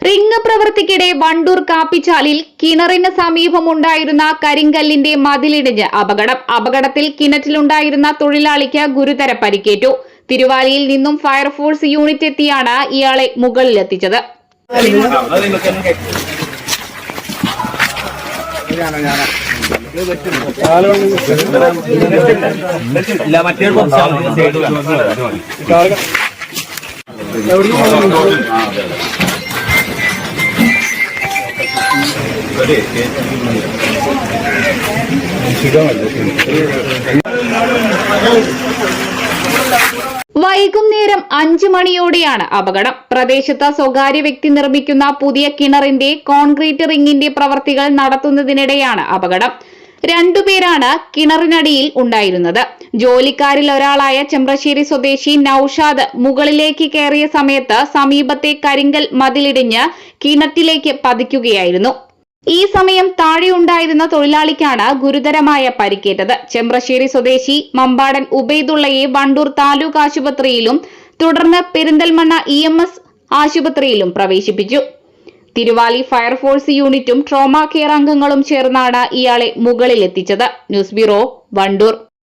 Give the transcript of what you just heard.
Ring പ്രവൃത്തിക്കിടെ Wandoor കാപ്പിച്ചാലിൽ കിണറിന് സമീപമുണ്ടായിരുന്ന കരിങ്കല്ലിന്റെ മതിലിടിഞ്ഞ് അപകടം. അപകടത്തിൽ കിണറ്റിലുണ്ടായിരുന്ന തൊഴിലാളിക്ക് ഗുരുതര പരിക്കേറ്റു. തിരുവാലിയിൽ നിന്നും ഫയർഫോഴ്സ് യൂണിറ്റ് എത്തിയാണ് ഇയാളെ മുകളിലെത്തിച്ചത്. ശരി വൈകുന്നേരം അഞ്ചു മണിയോടെയാണ് അപകടം. പ്രദേശത്ത് സ്വകാര്യ വ്യക്തി നിർമ്മിക്കുന്ന പുതിയ കിണറിന്റെ കോൺക്രീറ്റ് റിങ്ങിന്റെ പ്രവർത്തികൾ നടത്തുന്നതിനിടെയാണ് അപകടം. രണ്ടുപേരാണ് കിണറിനടിയിൽ ഉണ്ടായിരുന്നത്. ജോലിക്കാരിൽ ഒരാളായ ചെമ്പ്രശ്ശേരി സ്വദേശി നൌഷാദ് മുകളിലേക്ക് കയറിയ സമയത്ത് സമീപത്തെ കരിങ്കൽ മതിലിടിഞ്ഞ് കിണറ്റിലേക്ക് പതിക്കുകയായിരുന്നു. ഈ സമയം താഴെയുണ്ടായിരുന്ന തൊഴിലാളിക്കാണ് ഗുരുതരമായ പരിക്കേറ്റത്. ചെമ്പ്രശ്ശേരി സ്വദേശി മമ്പാടൻ ഉബൈദുള്ളയെ വണ്ടൂർ താലൂക്ക് ആശുപത്രിയിലും തുടർന്ന് പെരിന്തൽമണ്ണ ഇ എം എസ് ആശുപത്രിയിലും പ്രവേശിപ്പിച്ചു. തിരുവാലി ഫയർഫോഴ്സ് യൂണിറ്റും ട്രോമ കെയർ അംഗങ്ങളും ചേർന്നാണ് ഇയാളെ മുകളിലെത്തിച്ചത്. News bureau Wandoor.